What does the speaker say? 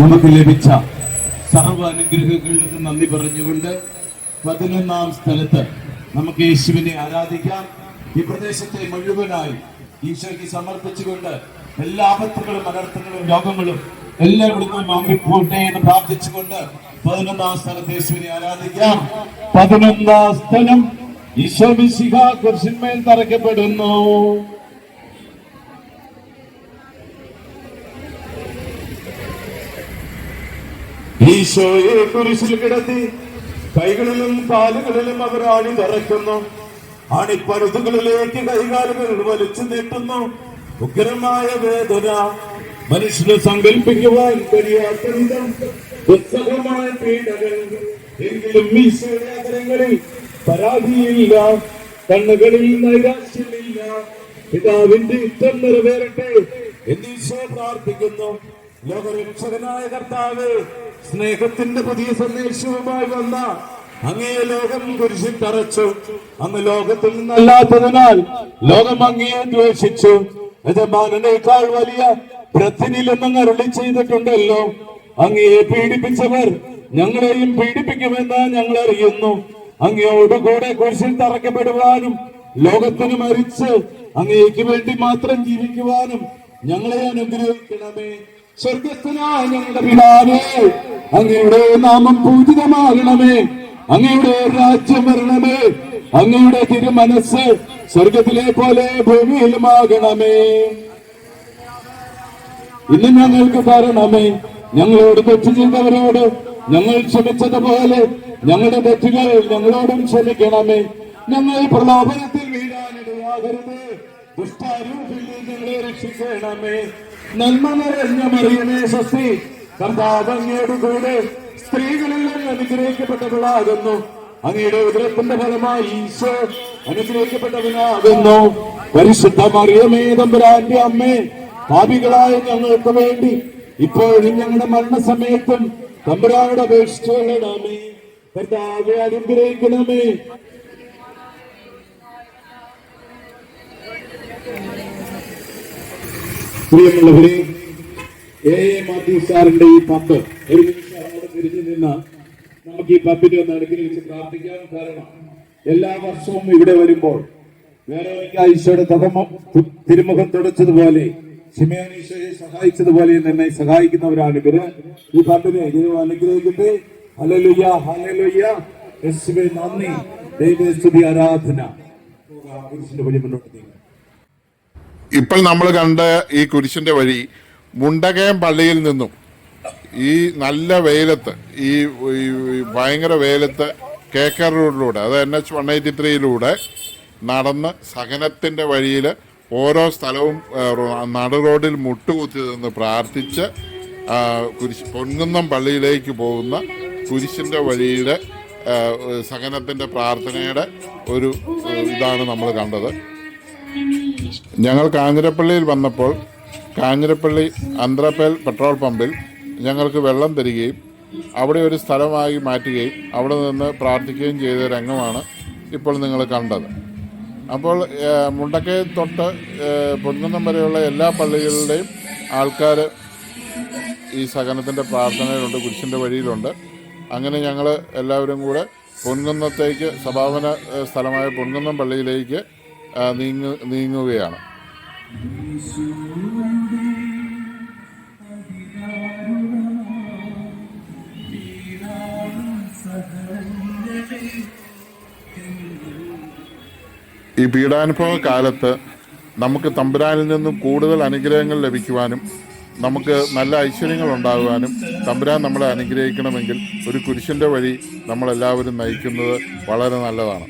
നമുക്ക് ലഭിച്ച സർവ അനുഗ്രഹങ്ങൾക്ക് നന്ദി പറഞ്ഞുകൊണ്ട് പതിനൊന്നാം സ്ഥലത്ത് നമുക്ക് യേശുവിനെ ആരാധിക്കാം. ഈ പ്രദേശത്തെ മുഴുവനായി ഈശോയ്ക്ക് സമർപ്പിച്ചുകൊണ്ട് എല്ലാ ആപത്തുകളും അനർത്ഥങ്ങളും രോഗങ്ങളും എല്ലാം ഇവിടുന്ന് മാറിപ്പോട്ടെ എന്ന് പ്രാർത്ഥിച്ചുകൊണ്ട് പതിനൊന്നാം സ്ഥലത്ത് യേശുവിനെ ആരാധിക്കാം. പതിനൊന്നാം സ്ഥലം ഈശോ മിശിഹ കുരിശിന്മേൽ തറയ്ക്കപ്പെടുന്നു. ഈശോയെ കുരിശിൽ കിടത്തി കൈകളിലും കാലുകളിലും അവർ ആണി തറയ്ക്കുന്നു ആണിപ്പഴുതുകളിലേക്ക് കൈകാലുകൾ വലിച്ചു നീട്ടുന്നു. ഉഗ്രമായ വേദന മനുഷ്യന് സങ്കല്പിക്കുവാൻ കഴിയാത്ത വിധം ഉത്സവമായ പീഡകൾ എങ്കിലും ഈശോയുടെ അതരങ്ങളിൽ പരാതിയില്ല. കണ്ണുകളിൽ നൈരാശ്യമില്ല പിതാവിന്റെ ഇഷ്ടം നിറവേറട്ടെ എന്നീശോ പ്രാർത്ഥിക്കുന്നു. ലോകരക്ഷകനായ കർത്താവ് സ്നേഹത്തിന്റെ പുതിയ സന്ദേശവുമായി വന്ന അങ്ങേ ലോകം കുരിശിൽ തറച്ചു. അന്ന് ലോകത്തിൽ നിന്നല്ലാത്തതിനാൽ ലോകം അങ്ങയെ ദ്വേഷിച്ചു. യജമാനേക്കാൾ വലിയ പ്രഥനിലെന്ന് അരുളി ചെയ്തിട്ടുണ്ടല്ലോ. അങ്ങയെ പീഡിപ്പിച്ചവർ ഞങ്ങളെയും പീഡിപ്പിക്കുമെന്ന് ഞങ്ങൾ അറിയുന്നു അങ്ങയോടുകൂടെ കുരിശിൽ തറക്കപ്പെടുവാനും ലോകത്തിന് മരിച്ച് അങ്ങേക്ക് വേണ്ടി മാത്രം ജീവിക്കുവാനും ഞങ്ങളെ അനുഗ്രഹിക്കണമേ. സ്വർഗസ്ഥനായ ഞങ്ങളുടെ പിതാവേ അങ്ങയുടെ നാമം പൂജിതമാകണമേ. അങ്ങയുടെ രാജ്യം വരണമേ. അങ്ങയുടെ തിരുമനസ് സ്വർഗത്തിലെ പോലെ ഭൂമിയിലുമാകണമേ. ഇന്ന് ഞങ്ങൾക്ക് തരണമേ. ഞങ്ങളോട് തെറ്റ് ചെയ്തവരോട് ഞങ്ങൾ ക്ഷമിച്ചതുപോലെ ഞങ്ങളുടെ തെറ്റുകൾ ഞങ്ങളോടും ക്ഷമിക്കണമേ. ഞങ്ങൾ പ്രലോഭനത്തിൽ വീഴാനിടയാകരുത്. ദുഷ്ടാരൂപിൽ ഞങ്ങളെ രക്ഷിക്കണമേ. നന്മ നിറഞ്ഞ മറിയമേ സ്വസ്തി കർത്താവങ്ങയുടെ കൂടെ സ്ത്രീകളിൽ നിന്ന് അനുഗ്രഹിക്കപ്പെട്ടവളാകുന്നു. അങ്ങയുടെ ഉദരത്തിന്റെ ഫലമായി ഈശോ അനുഗ്രഹിക്കപ്പെട്ടവനാകുന്നു. പരിശുദ്ധ മറിയമേ തമ്പുരാന്റെ അമ്മേ പാപികളായ ഞങ്ങൾക്ക് വേണ്ടി ഇപ്പോഴും ഞങ്ങളുടെ മരണസമയത്തും തമ്പുരാനോട് അപേക്ഷിച്ചുകൊള്ളണമേ. കർത്താവെ അനുഗ്രഹിക്കണമേ. പ്രിയമുള്ളവരെ എ. എ. മാത്യു സാറിന്റെ ഈ പന്ത് ഒരു നിമിഷം അങ്ങോട്ട് തിരിഞ്ഞു നിന്ന് നമുക്ക് ഈ പമ്പിനെ ഒന്ന് അനുഗ്രഹിച്ച് പ്രാർത്ഥിക്കാൻ കാരണം എല്ലാ വർഷവും ഇവിടെ വരുമ്പോൾ വേറെ ഈശോയുടെ തകമ തിരുമുഖം തുടച്ചതുപോലെ ഈശോയെ സഹായിച്ചതുപോലെ എന്നെ സഹായിക്കുന്നവരാണ് ഇവർ. ഈ പമ്പിനെ ദൈവം അനുഗ്രഹിക്കട്ടെ. ഹലലുയ്യ ഹലലുയ്യ യേശുവേ നന്ദി. ദൈവസ്തുതി ആരാധന. മുന്നോട്ട് നീങ്ങും. ഇപ്പോൾ നമ്മൾ കണ്ട ഈ കുരിശിന്റെ വഴി മുണ്ടകയം പള്ളിയിൽ നിന്നും ഈ നല്ല വെയിലത്ത് ഈ ഭയങ്കര വെയിലത്ത് കേക്കർ റോഡിലൂടെ അത് എൻ എച്ച് വൺ എയ്റ്റി ത്രീയിലൂടെ നടന്ന് സഹനത്തിന്റെ വഴിയിൽ ഓരോ സ്ഥലവും നട റോഡിൽ മുട്ടുകുത്തി നിന്ന് പ്രാർത്ഥിച്ച് കുരിശ് പൊൻകുന്നം പള്ളിയിലേക്ക് പോകുന്ന കുരിശിന്റെ വഴിയുടെ സഹനത്തിന്റെ പ്രാർത്ഥനയുടെ ഒരു ഇതാണ് നമ്മൾ കണ്ടത്. ഞങ്ങൾ കാഞ്ഞിരപ്പള്ളിയിൽ വന്നപ്പോൾ കാഞ്ഞിരപ്പള്ളി അന്തരപ്പേൽ പെട്രോൾ പമ്പിൽ ഞങ്ങൾക്ക് വെള്ളം തരികയും അവിടെ ഒരു സ്ഥലമായി മാറ്റുകയും അവിടെ നിന്ന് പ്രാർത്ഥിക്കുകയും ചെയ്ത രംഗമാണ് ഇപ്പോൾ നിങ്ങൾ കണ്ടത്. അപ്പോൾ മുണ്ടക്കേ തൊട്ട് പൊൻകുന്നം വരെയുള്ള എല്ലാ പള്ളികളിലെയും ആൾക്കാർ ഈ സഹനത്തിന്റെ പ്രാർത്ഥനയിലുണ്ട് കുരിശിന്റെ വഴിയിലുണ്ട്. അങ്ങനെ ഞങ്ങൾ എല്ലാവരും കൂടെ പൊൻകുന്നത്തേക്ക് സഭാപന സ്ഥലമായ പൊൻകുന്നം പള്ളിയിലേക്ക് നീങ്ങു നീങ്ങുകയാണ്. ഈ പീഡാനുഭവ കാലത്ത് നമുക്ക് തമ്പുരാനിൽ നിന്നും കൂടുതൽ അനുഗ്രഹങ്ങൾ ലഭിക്കുവാനും നമുക്ക് നല്ല ഐശ്വര്യങ്ങൾ ഉണ്ടാകുവാനും തമ്പുരാൻ നമ്മളെ അനുഗ്രഹിക്കണമെങ്കിൽ ഒരു കുരിശിന്റെ വഴി നമ്മളെല്ലാവരും നയിക്കുന്നത് വളരെ നല്ലതാണ്.